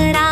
घरा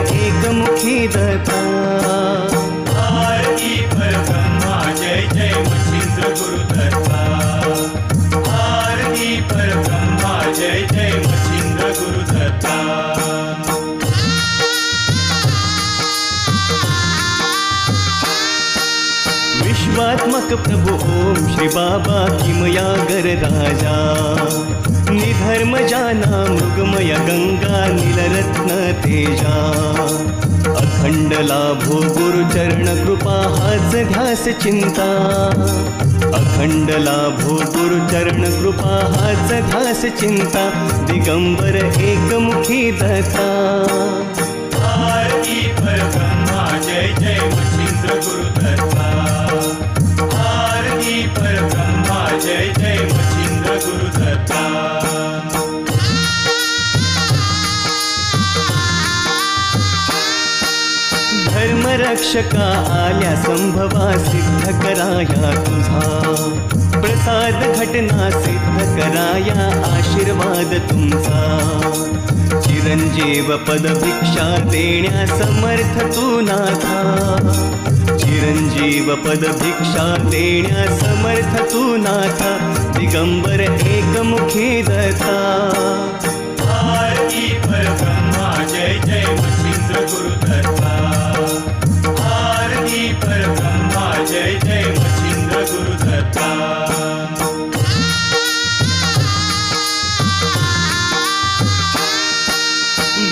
एकमुखी परब्रह्मा जय जय मच्छिंद्र परब्रह्मा जय जय मच्छिंद्र विश्वात्मक प्रभु ओम श्री बाबा किमया गर राजा. धर्म जाना मृगमय गंगा नीलरत्न तेजा. अखंड लाभो गुरुचरण कृपा हाच ध्यास चिंता. अखंड लाभो गुरुचरण कृपा हाच ध्यास चिंता. दिगंबर एकमुखी दत्ता. जय जय मच्छिंद्र गुरुदत्ता. रक्षका आल्या संभवा सिद्ध कराया तुझा. प्रसाद घटना सिद्ध कराया आशीर्वाद तुमचा. चिरंजीव पद भिक्षा देण्या समर्थ तू नाथा. चिरंजीव पद भिक्षा देण्या समर्थ तू नाथा. दिगंबर एकमुखी दत्ता. आरती जय जय मच्छिंद्र गुरुदत्ता.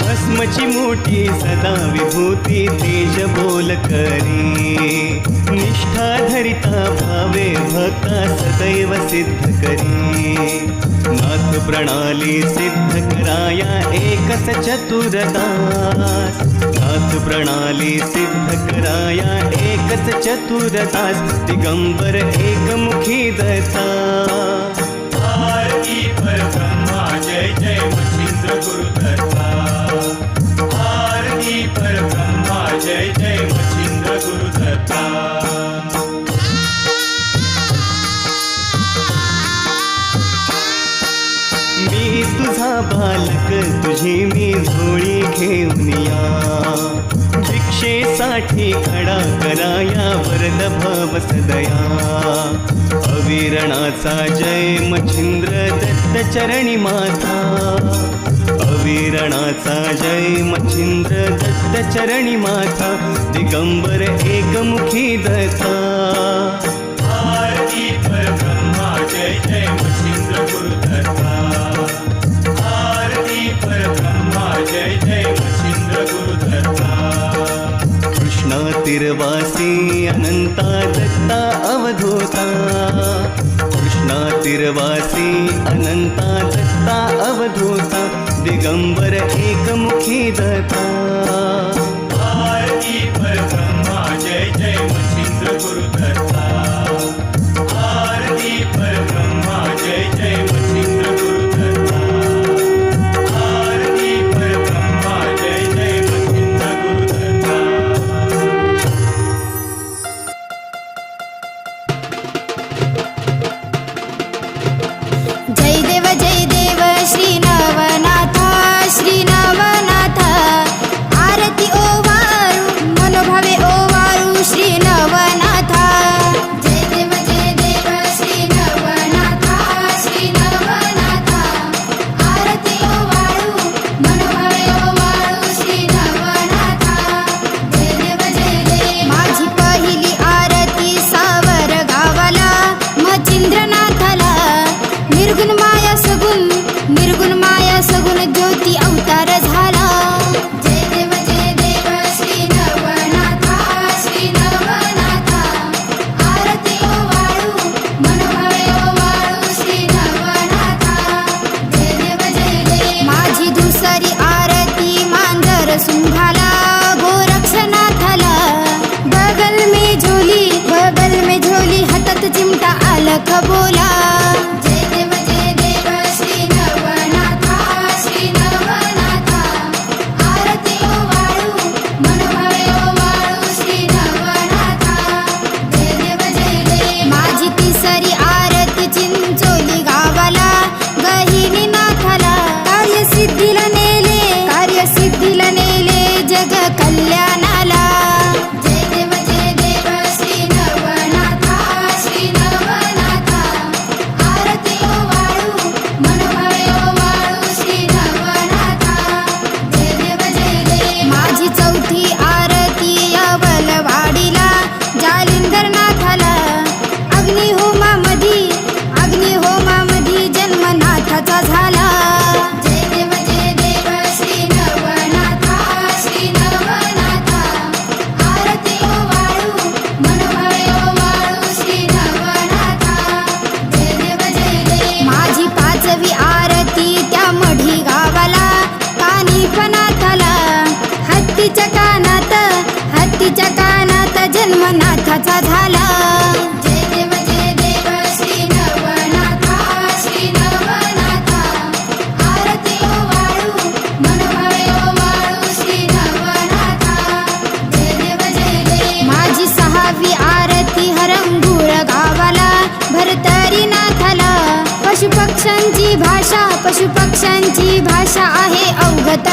भस्मची मोठी सदा विभूती तेज बोल करी. निष्ठा धरिता भावे भक्ता सदैव सिद्ध करी. नाथ प्रणाली सिद्ध कराया एकच चतुरदास नाथ प्रणाली सिद्ध कराया एकच चतुरदास दिगंबर एकमुखी दसा आरती जय जय मच्छिंद्र गुरुदत्ता आरती जय जय बालक तुझी मी झोळी घेऊन या. भिक्षेसाठी खडा कराया वरद भव सदया. अविरणाचा जय मच्छिंद्र दत्त चरणी माता. अविरणाचा जय मच्छिंद्र दत्त चरणी माता. दिगंबर एकमुखी दत्ता. जय जय मच्छिंद्र गुरुदत्ता कृष्णा तिरवासी अनंता दत्ता अवधूता। कृष्णा तिरवासी अनंता दत्ता अवधूता। दिगंबर एकमुखी जय झाला. माझी सहावी आरती हरंगुळ गावाला भरतरी नाथाला. पशुपक्ष्यांची भाषा पशुपक्ष्यांची भाषा आहे अवगत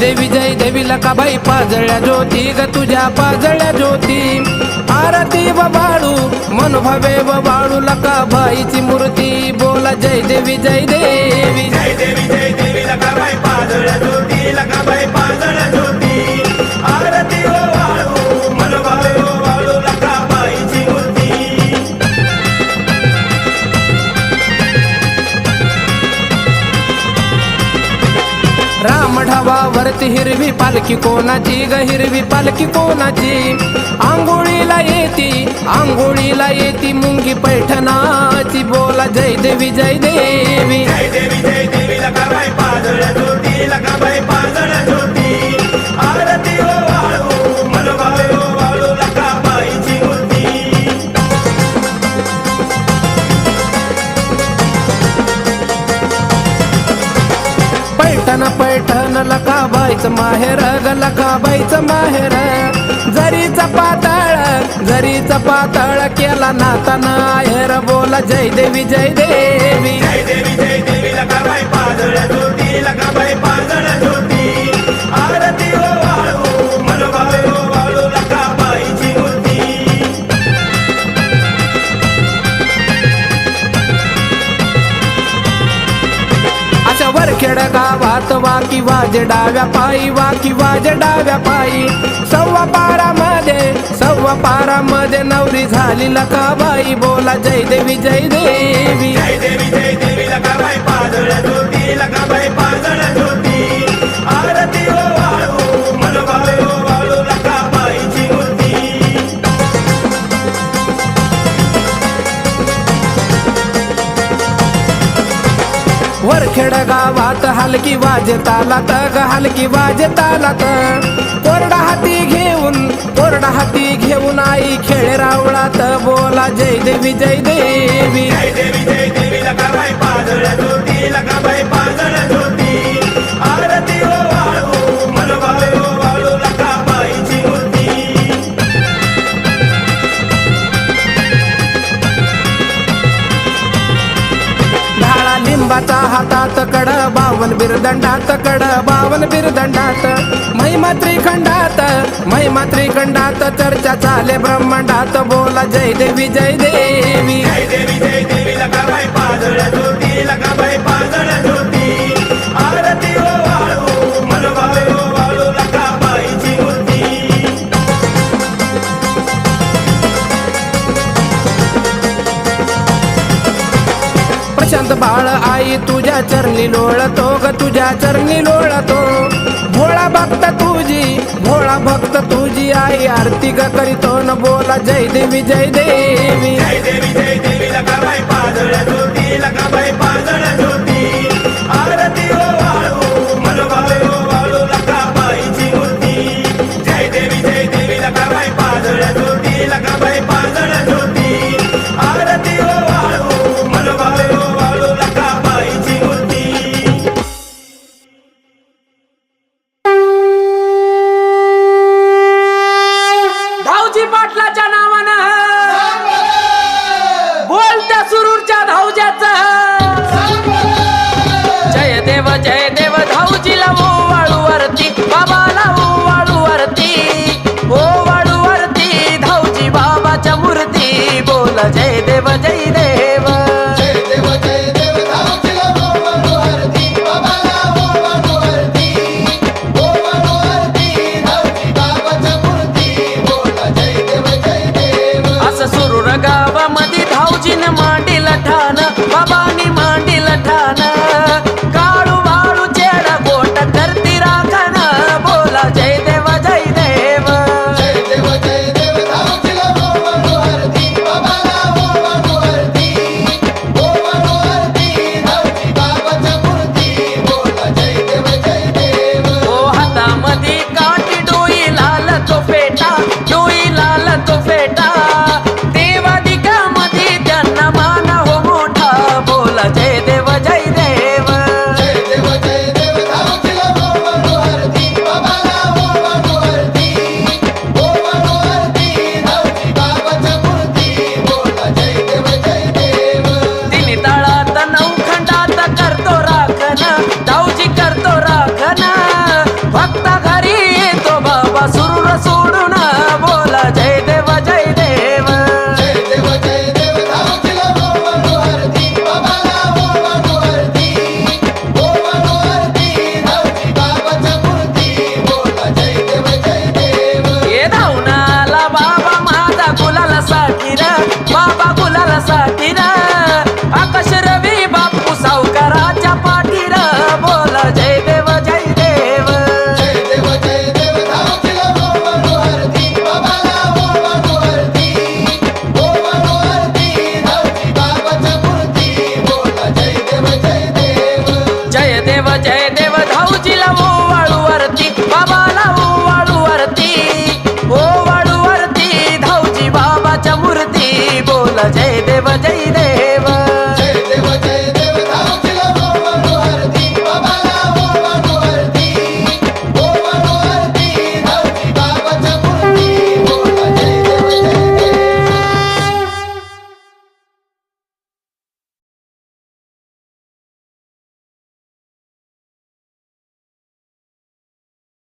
देवी जय देवी लकाबाई पाजळ्या ज्योती ग तुझ्या पाजळ्या ज्योती. आरती व बाळू मनोभावे व बाळू लकाबाईची मूर्ती. बोला जय देवी जय देवी. जय देवी जय देवी लकाबाई पाजळ्या ज्योती लकाबाई पाजळ्या ज्योती. रामढावावरती हिरवी पालखी कोणाची ग हिरवी पालखी कोणाची? आंघोळीला येती आंघोळीला येती मुंगी पैठणाची. बोला जय देवी जय देवी. जय देवी जय देवी पाजळ ज्योती पाजळ ज्योती. आरती लकाबाईचं माहेर ग लकाबाईचं माहेर. जरीचा पाताळ जरीचा पाताळ केला नाता नाहेर बोला जय देवी जय देवी जय देवी जय देवी वाकी वाजे डाव्या पायी वाकी वाज डाव्या पायी. सव्वा पारामध्ये सव्वा पारामध्ये नवरी झाली लकाबाई. बोला जय देवी जय देवी. जय देवी जय देवी लकाबाई पाजळ ज्योती लकाबाई पाजळ ज्योती. हलकी वाजताला तग हलकी वाजताला तालात. कोरडा हाती घेऊन कोरडा हाती घेऊन आई खेळ रावळात. बोला जय देवी जय देवी. ढाळा लिंबाचा हातात बावन बिरदंडात कड बावन बिरदंडात. महिमा त्रिखंडात महिमा त्रिखंडात चर्चा चाले ब्रह्मांडात. बोला जय देवी जय देवी. जय देवी जय देवी लकाबाई पाजळ ज्योती लकाबाई शांत बाळ आई तुझ्या चरणी लोळतो ग तुझ्या चरणी लोळतो. भोळा भक्त तुझी भोळा भक्त तुझी आई आरती ग करीतो न बोला जय देवी जय देवी. जय देवी जय देवी लकाबाई बाई ज्योती